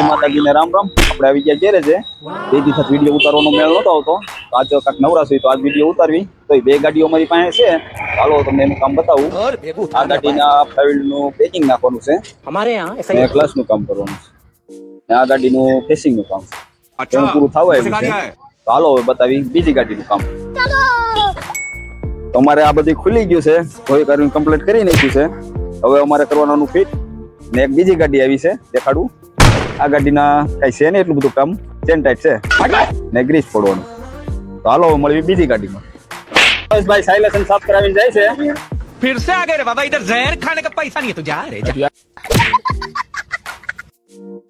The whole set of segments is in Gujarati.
જય માતાજીને રામ રામ. આપણે આવી ગયા ઘેરે છે. બે દિવસ વીડિયો ઉતારવાનો મેળ નહોતો આવતો. આજ કાંક નવરાશ હોય તો આજ વીડિયો ઉતારવી. તો બે ગાડીઓ મારી પાસે છે. હાલો તમને એનું કામ બતાવું. આ ગાડીના ફાઇલનું પેકિંગ નાખવાનું છે. અમારે અને ક્લાસનું કામ કરવાનું છે. આ ગાડીનું ફેસિંગનું કામ છે. પૂરું થવા આવ્યું છે. તો હવે બતાવી બીજી ગાડી નું કામ અમારે આ બધી ખુલી ગયું છે. કોઈ કરીને કમ્પ્લીટ કરી નાખ્યું છે. હવે અમારે કરવાનું ફિટ ને એક બીજી ગાડી આવી છે. દેખાડું. આ ગાડીના કઈ છે ને એટલું બધું કામ? ચેન ટાઈટ છે. ને ગ્રીસ પડવાનું તો હાલો મળવી બીજી ગાડીમાં. બસ ભાઈ સાયલેશન સાફ કરાવીને જાય છે. ફિર સે આગે રે બાબા ઇધર ઝેર ખાને કા પૈસા નહીં તો જા રે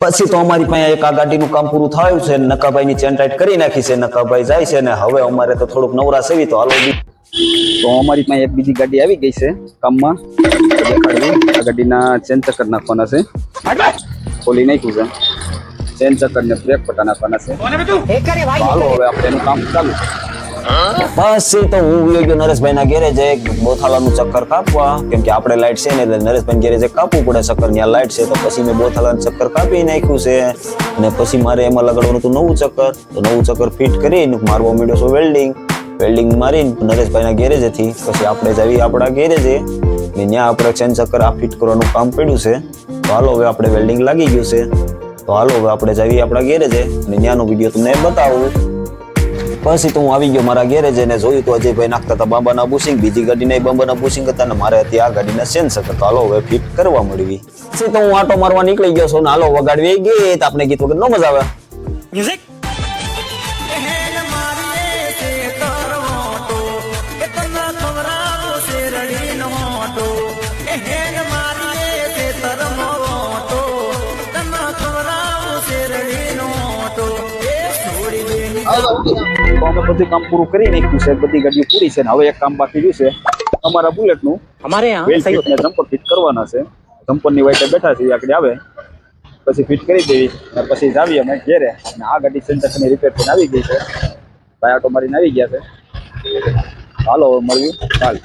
પછી તો અમારી પાસે એક આ ગાડીનું કામ પૂરું થયું છે નકાભાઈની ચેન ટાઈટ કરી નાખી છે નકાભાઈ જાય છે ને હવે અમારે તો થોડુંક નવરા સેવી તો હાલો તો અમારી પાસે એક બીજી ગાડી આવી ગઈ છે કામમાં. દેખાડવી આ ગાડીના ચેન ચક્કર નાખવાના છે. ખોલી નાખ્યું છે. ચેન ચક્કર ને બ્રેક પટા નાખવાના છે. ચાલો હવે આપણે એનું કામ ચાલુ બસ તો હું ગયો નરેશભાઈ ના ગેરેજ એક બોથાલાનું ચક્કર કાપવા. કેમ કે આપણે લાઈટ છે ને એટલે નરેશભાઈ ઘેરે જે કાપવું પડે ચક્કરની આ લાઈટ છે તો પછી મેં બોથાલાનું ચક્કર કાપી નાખ્યું છે. અને પછી મારે એમાં લગાડવાનું હતું નવું ચક્કર. તો નવું ચક્કર ફિટ કરીને મારવો માંડ્યો છું વેલ્ડિંગ. વેલ્ડિંગ મારીને નરેશભાઈના ગેરેજેથી પછી આપણે જઈએ આપણા ગેરેજે ને ત્યાં આપણે ચેન ચક્કર આ ફિટ કરવાનું કામ પડ્યું છે. તો હાલો હવે આપણે વેલ્ડિંગ લાગી ગયું છે. તો હાલો હવે આપણે જઈએ આપણા ગેરેજે અને ત્યાંનો વીડિયો તમને બતાવું. પછી તો હું આવી ગયો મારા ગેરેજે ને જોયું તો અજયભાઈ નાખતા હતા બાંબાના બુશિંગ બીજી ગાડીને બાંબાના બુશિંગ હતા ને મારે હતી આ ગાડીને સેન્સ હતા. તો હાલો હવે ફિટ કરવા મળવી પછી તો હું આટો મારવા નીકળી ગયો છું ને હાલો વગાડવી તો આપણે ગીત વગર ન મજા આવે. મ્યુઝિક અમે બધું કામ પૂરું કરી નાખ્યું છે બધી ગાડીઓ પૂરી છે ને હવે એક કામ બાકી રહ્યું છે. અમારા બુલેટનું અમારે જમ્પર ફિટ કરવાના છે. જમ્પરની વાઈટે બેઠા છે આગળ આવે. પછી ફિટ કરી દેવી અને પછી જાવી અમે ઘેરે. અને આ ગાડી સેન્ટર રિપેર થઈને આવી ગઈ છે. ભાઈ આટો મારીને આવી ગયા છે. હાલો મળ્યું ચાલ